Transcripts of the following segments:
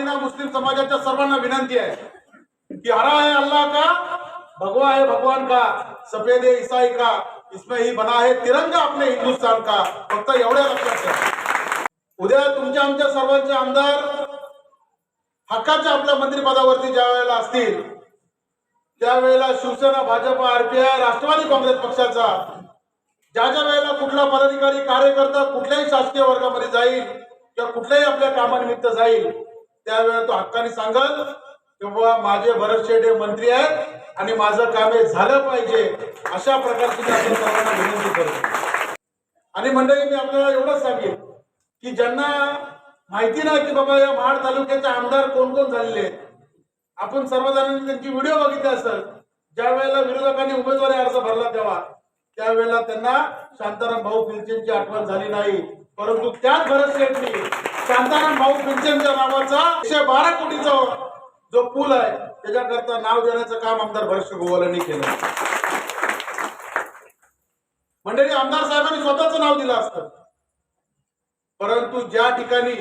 बहिणींना मुस्लिम समाजाच्या सर्वांना विनंती आहे की हरा है अल्लाह का भगवा है भगवान का सफेद है ईसाई का इसमें ही बना है तिरंगा आपले हिंदुस्तान का। फक्त एवढ्या लक्षात ठेवा. उद्या तुमच्या आमच्या सर्वांचे आमदार हक्काच्या आपल्या मंत्रिपदावरती ज्या वेळेला असतील त्यावेळेला शिवसेना भाजप आरपीआय राष्ट्रवादी काँग्रेस पक्षाचा ज्या ज्या वेळेला कुठला पदाधिकारी कार्यकर्ता कुठल्याही शासकीय वर्गामध्ये जाईल किंवा कुठल्याही आपल्या कामानिमित्त जाईल त्यावेळेला तो हक्काने सांगल किंवा बाबा माझे भरत शेडे मंत्री आहेत आणि माझं काम हे झालं पाहिजे. अशा प्रकारची मी आपण सर्वांना विनंती करतो. आणि मंडळी मी आपल्याला एवढंच सांगेन की ज्यांना माहिती नाही की बाबा या महाड तालुक्याचे आमदार कोण कोण झालेले आपण सर्वजणांनी त्यांची व्हिडिओ बघितले असेल. ज्या वेळेला विरोधकांनी उमेदवारी अर्ज भरला तेव्हा त्यावेळेला त्यांना शांताराम भाऊ फिरचेंची आठवण झाली नाही. परंतु त्याच भरत शेठनी शांताराम भाऊ पिंचेंच्या नावाचा एकशे बारा कोटीचा जो पूल आहे त्याच्याकरता नाव देण्याचं काम आमदार भरत गोवालांनी केलं. मंडळी आमदार साहेबांनी स्वतःच नाव दिलं असतं. परंतु ज्या ठिकाणी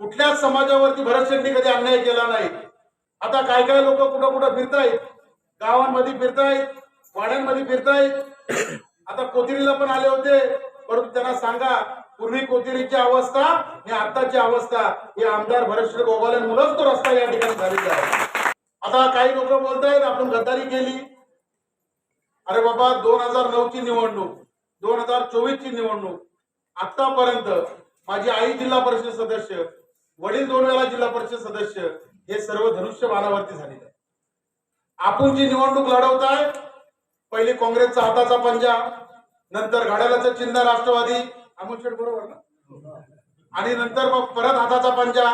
कुठल्याच समाजावरती भरत शेट्टी कधी अन्याय केला नाही आता काय काय लोक कुठं कुठं फिरतायत. गावांमध्ये फिरतायत वाड्यांमध्ये फिरतायत. आता कोथिरीला पण आले होते परंतु त्यांना सांगा पूर्वी कोथिरीची अवस्था आणि आताची अवस्था. हे आमदार भरतश्री मुलंच तो रस्ता या ठिकाणी झालेला आहे. आता काही लोक बोलतायत आपण गद्दारी केली. अरे बाबा दोन हजार नऊ ची निवडणूक दोन हजार चोवीस ची निवडणूक. आतापर्यंत माझी आई जिल्हा परिषद सदस्य वडील दोन वेळा जिल्हा परिषद सदस्य हे सर्व धनुष्य बाणावरती झालेले आहे. आपण जी निवडणूक लढवताय पहिली काँग्रेसचा हाताचा पंजा नंतर घड्याळाचं चिन्ह राष्ट्रवादी अमोलशेठ बरोबर ना? आणि नंतर मग परत हाताचा पंजा.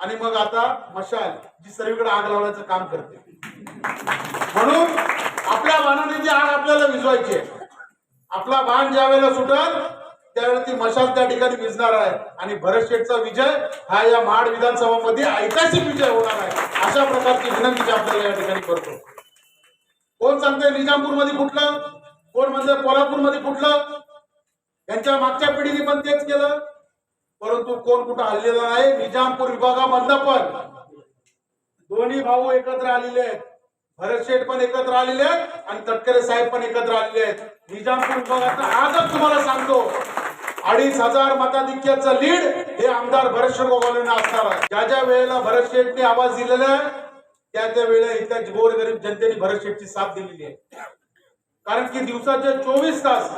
आणि मग आता मशाल जी सर्वीकडे आग लावण्याचं काम करते. म्हणून आपल्या वाहनाने जी आग आपल्याला विजवायची आहे. आपला बाण ज्या वेळेला सुटल त्यावेळेला ती मशाल त्या ठिकाणी विजणार आहे. आणि भरत शेठचा विजय हा या महाड विधानसभामध्ये ऐतिहासिक विजय होणार आहे. अशा प्रकारची विनंती आपल्याला या ठिकाणी करतो. कोण सांगते निजामपूरमध्ये फुटलं कोण म्हणते कोल्हापूरमध्ये फुटलं त्यांच्या मागच्या पिढीने पण तेच केलं. परंतु कोण कुठं हल्लेला नाही निजामपूर विभागामधलं पण. दोन्ही भाऊ एकत्र आलेले आहेत. भरत शेठ पण एकत्र आलेले आहेत आणि तटकरे साहेब पण एकत्र आलेले आहेत. निजामपूर विभागात आजच तुम्हाला सांगतो अडीच हजार मताधिक्याचं लीड हे आमदार भरतशेठ गोगावलेंना असणार आहे. ज्या ज्या वेळेला भरत शेठने आवाज दिलेला आहे त्या त्या वेळेला इथल्या गोरगरीब जनतेने भरत शेठची साथ दिलेली आहे. कारण की दिवसाचे चोवीस तास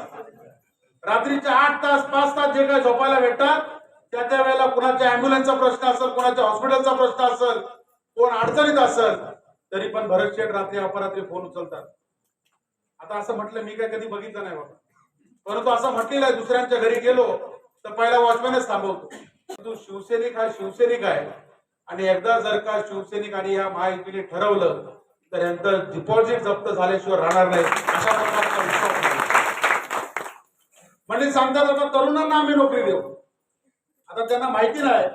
रात्रीचे आठ तास पाच तास जे काही झोपायला भेटतात त्या त्या वेळेला कुणाच्या अँब्युलन्सचा प्रश्न असेल कुणाच्या हॉस्पिटलचा प्रश्न असेल कोण अडचणीत असेल तरी पण भरत शेठ रात्री अपरात्री फोन उचलतात. आता असं म्हटलं मी काय कधी बघितलं नाही बाबा. परंतु असं म्हटलेलं आहे दुसऱ्यांच्या घरी गेलो तर पहिला वॉचमॅनच थांबवतो. परंतु शिवसैनिक हा शिवसैनिक आहे. आणि एकदा जर का शिवसैनिक आणि या महायुतीने ठरवलं तर यांचं डिपॉझिट जप्त झाल्याशिवाय राहणार नाही. अशा प्रकारचा नाही. म्हणजे सांगतात आता तरुणांना आम्ही नोकरी देऊ. आता त्यांना माहिती नाही.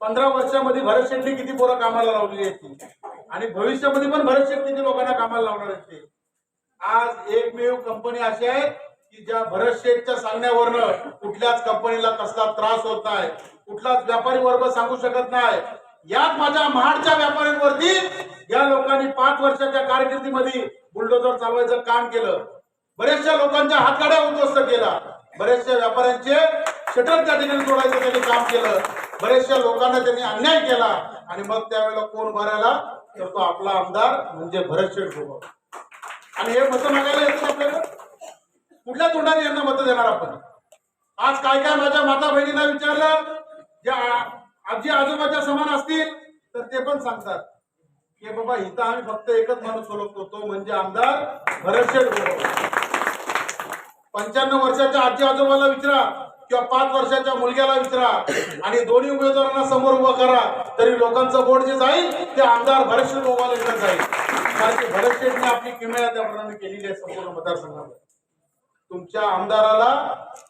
पंधरा वर्षामध्ये भरत शेट्टी किती पोरं कामाला लावलेली आहेत आणि भविष्यामध्ये पण भरत शेट्टी लोकांना कामाला लावणार आहेत ते आज एकमेव कंपनी अशी आहे की ज्या भरत शेठच्या सांगण्यावरनं कुठल्याच कंपनीला कसला त्रास होत नाही कुठलाच व्यापारी वर्ग सांगू शकत नाही. याच माझ्या महाडच्या व्यापाऱ्यांवरती या लोकांनी पाच वर्षाच्या कारकिर्दीमध्ये बुलडोजर चालवायचं काम केलं. बऱ्याचशा लोकांच्या हातगाड्या उद्ध्वस्त केला बरेचशा व्यापाऱ्यांचे शटर त्या ठिकाणी सोडायचं त्यांनी काम केलं. बरेचशा लोकांना त्यांनी अन्याय केला. आणि मग त्यावेळेला कोण भरायला? तर तो आपला आमदार म्हणजे भरत शेठ गोगाव आणि हे मतं मागायला येतं आपल्याला? कुठल्या तोंडाने यांना मतं देणार आपण? आज काय काय माझ्या माता बहिणींना विचारलं? जे आजी आजोबाच्या समान असतील तर ते पण सांगतात. की बाबा इथं आम्ही फक्त एकच माणूस ओळखतो तो म्हणजे आमदार भरतशेठ गोगाव पंच्याण्णव वर्षाच्या आजी आजोबाला विचारा किंवा पाच वर्षाच्या मुलग्याला विचारा आणि दोन्ही उमेदवारांना समोर उभं करा तरी लोकांचं बोट जे जाईल ते आमदार भरतशेठ गोगावलेकडे जाईल. कारण की भरत शेठने आपली किमया त्याप्रमाणे केलेली आहे संपूर्ण मतदारसंघामध्ये. तुमच्या आमदाराला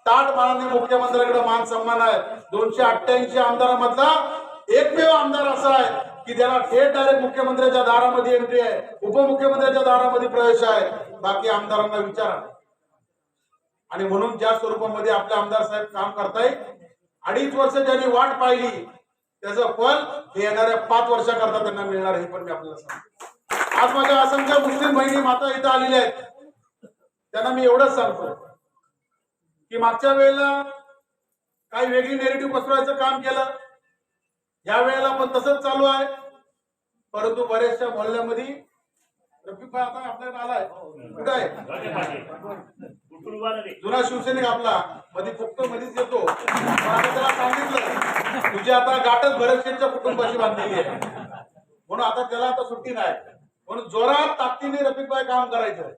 ताट मानाने मुख्यमंत्र्याकडे मान सन्मान आहे. दोनशे अठ्ठ्याऐंशी आमदारामधला एकमेव आमदार असा आहे की त्याला थेट डायरेक्ट मुख्यमंत्र्याच्या दारामध्ये एंट्री आहे उपमुख्यमंत्र्याच्या दारामध्ये प्रवेश आहे. बाकी आमदारांना विचारा. आणि म्हणून ज्या स्वरूपामध्ये आपले आमदार साहेब काम करतायत अडीच वर्ष ज्यांनी वाट पाहिली त्याचं फल हे येणाऱ्या पाच वर्षाकरता त्यांना मिळणार हे पण मी आपल्याला सांगतो. आज माझ्या असंख्य मुस्लिम बहिणी माता इथं आलेल्या आहेत. त्यांना मी एवढंच सांगतो की मागच्या वेळेला काही वेगळी नेरेटिव्ह पसरवायचं काम केलं. या वेळेला पण तसंच चालू आहे. परंतु बऱ्याचशा मोहल्ल्यामध्ये रफिक भाई आता आपल्याकडे आलाय. कुठं आहे? जुना शिवसैनिक आपला मध्ये फक्त मध्येच येतो. पण आता त्याला सांगितलं तुझी आता गाठच भरतशेठच्या कुटुंबाशी बांधलेली आहे. म्हणून आता त्याला आता सुट्टी नाही. म्हणून जोरात ताकदीने रफिकभाई काम करायचं.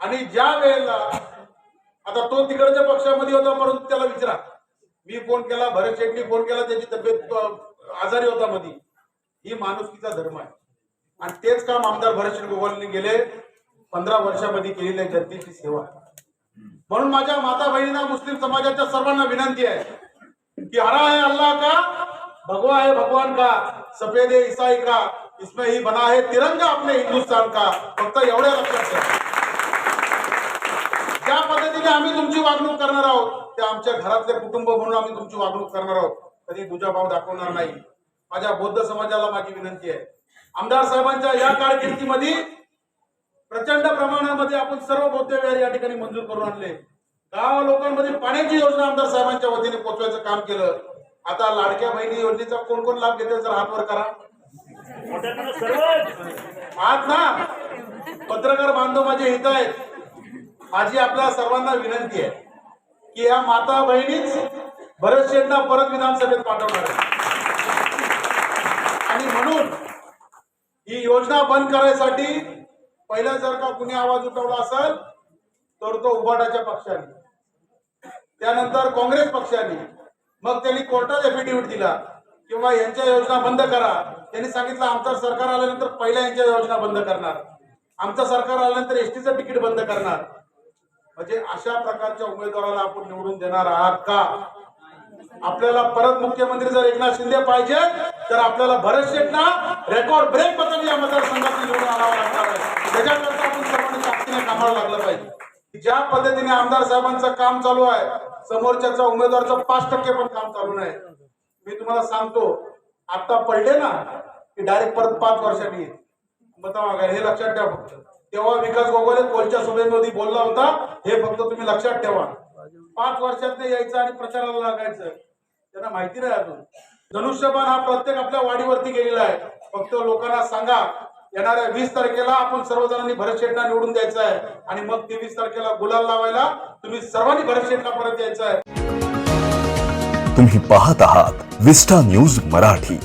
आणि ज्या वेळेला आता तो तिकडच्या पक्षामध्ये होता परंतु त्याला विचारा. मी फोन केला भरत शेट्टी फोन केला त्याची तब्येत आजारी होता मध्ये ही माणुसकीचा धर्म आहे. आणि तेच काम आमदार भरत शेट्टी गोवालने गेले पंधरा वर्षामध्ये केलेली आहे जनतेची सेवा. म्हणून माझ्या माता बहिणींना मुस्लिम समाजाच्या सर्वांना विनंती आहे की हरा आहे अल्लाह का भगवा है भगवान का सफेद है ईसाई का इसमें ही बना है तिरंगा अपने हिंदुस्तान का फक्त एवढ्या लक्षात ठेवा. ज्या पद्धतीने आम्ही तुमची वागणूक करणार आहोत त्या आमच्या घरातले कुटुंब म्हणून आम्ही तुमची वागणूक करणार आहोत कधी दुजाभाव दाखवणार नाही. माझ्या बौद्ध समाजाला माझी विनंती आहे. आमदार साहेबांच्या या कारकिर्दीमध्ये प्रचंड प्रमाणामध्ये आपण सर्व बौद्ध विहार या ठिकाणी मंजूर करून आणले. गाव लोकांमध्ये पाण्याची योजना आमदार साहेबांच्या वतीने पोचवायचं काम केलं. आता लाडक्या बहिणी योजनेचा कोण कोण लाभ घेते जर हात वर करा. आज ना पत्रकार बांधव माझे हित आहेत. माझी आपल्या सर्वांना विनंती आहे की या माता बहिणीच भरत शेठना परत विधानसभेत पाठवणार आहे. आणि म्हणून ही योजना बंद करायसाठी पहिला जर का कुणी आवाज उठवला असेल तर तो उभाटाच्या पक्षाने. त्यानंतर काँग्रेस पक्षाने. मग त्यांनी कोर्टात एफिडेव्हिट दिला किंवा यांच्या योजना बंद करा. त्यांनी सांगितलं आमचं सरकार आल्यानंतर पहिल्या यांच्या योजना बंद करणार. आमचं सरकार आल्यानंतर एसटीचं तिकीट बंद करणार. म्हणजे अशा प्रकारच्या उमेदवाराला आपण निवडून देणार आहात का? आपल्याला परत मुख्यमंत्री जर एकनाथ शिंदे पाहिजे तर आपल्याला भरत शेठना रेकॉर्ड ब्रेक बदल या मतदारसंघातून निवडून आणावं लागणार आहे. त्याच्याकरता आपण सर्वांनी ताकदीने कामाला लागलं पाहिजे. ज्या पद्धतीने आमदार साहेबांचं काम चालू आहे समोरच्याचा उमेदवारचं पाच टक्के पण काम चालू नाही. मी तुम्हाला सांगतो आता पडले ना की डायरेक्ट परत पाच वर्षांनी येईल. हे लक्षात ठेवा फक्त. तेव्हा विकास गोगोले कोलच्या सभेमध्ये बोलला होता हे फक्त तुम्ही लक्षात ठेवा. पाच वर्षात यायचं आणि प्रचाराला लागायचं. त्यांना माहिती नाही अजून. धनुष्यबाण हा प्रत्येक आपल्या वाडीवरती गेलेला आहे. फक्त लोकांना सांगा येणाऱ्या वीस तारखेला आपण सर्वजणांनी भरत शेटला निवडून द्यायचं आहे. आणि मग तेवीस तारखेला गुलाल लावायला तुम्ही सर्वांनी भरत परत यायचं आहे. तुम्ही पाहत आहात विस्टा न्यूज मराठी.